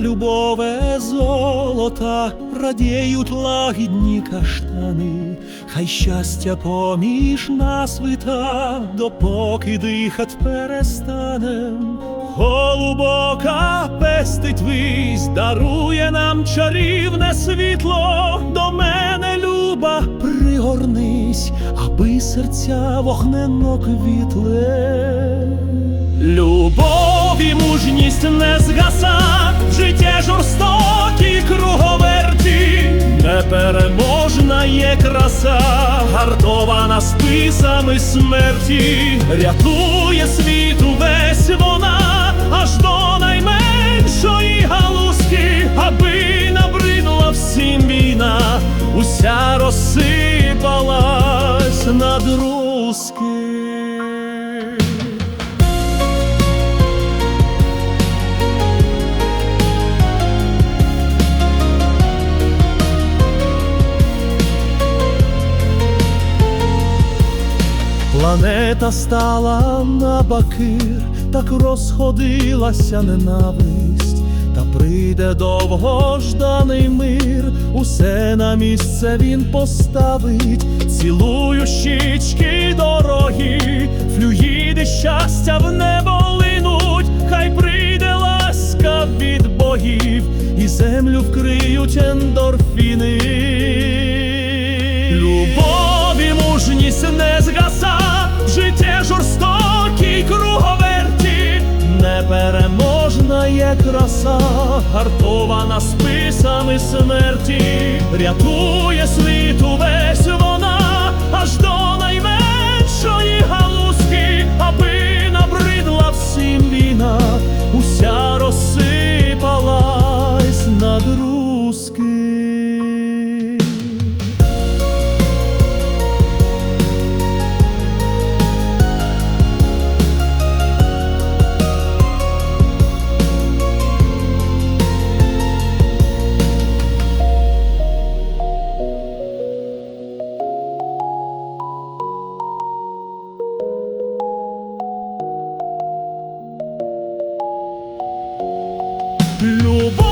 Любове золота, радіють лагідні каштани, хай щастя поміж нас вита, допоки дихать перестанем. Голубока пестить вись, дарує нам чарівне світло, до мене люба, пригорнись, аби серця вогненно квітле. Любов і мужність не згаса, непереможна є краса, гартована списами смерті, рятує світ увесь вона, аж до найменшої галузки, аби набридла всім війна, уся розсипалась на друзки. Планета стала на бакир, так розходилася ненависть, та прийде довгожданий мир, усе на місце він поставить, цілую щічки дорогі, флюїди щастя в небо линуть, хай прийде ласка від богів, і землю вкриють ендорфіни. Краса, гартована списами смерті, рятує світ увесь Global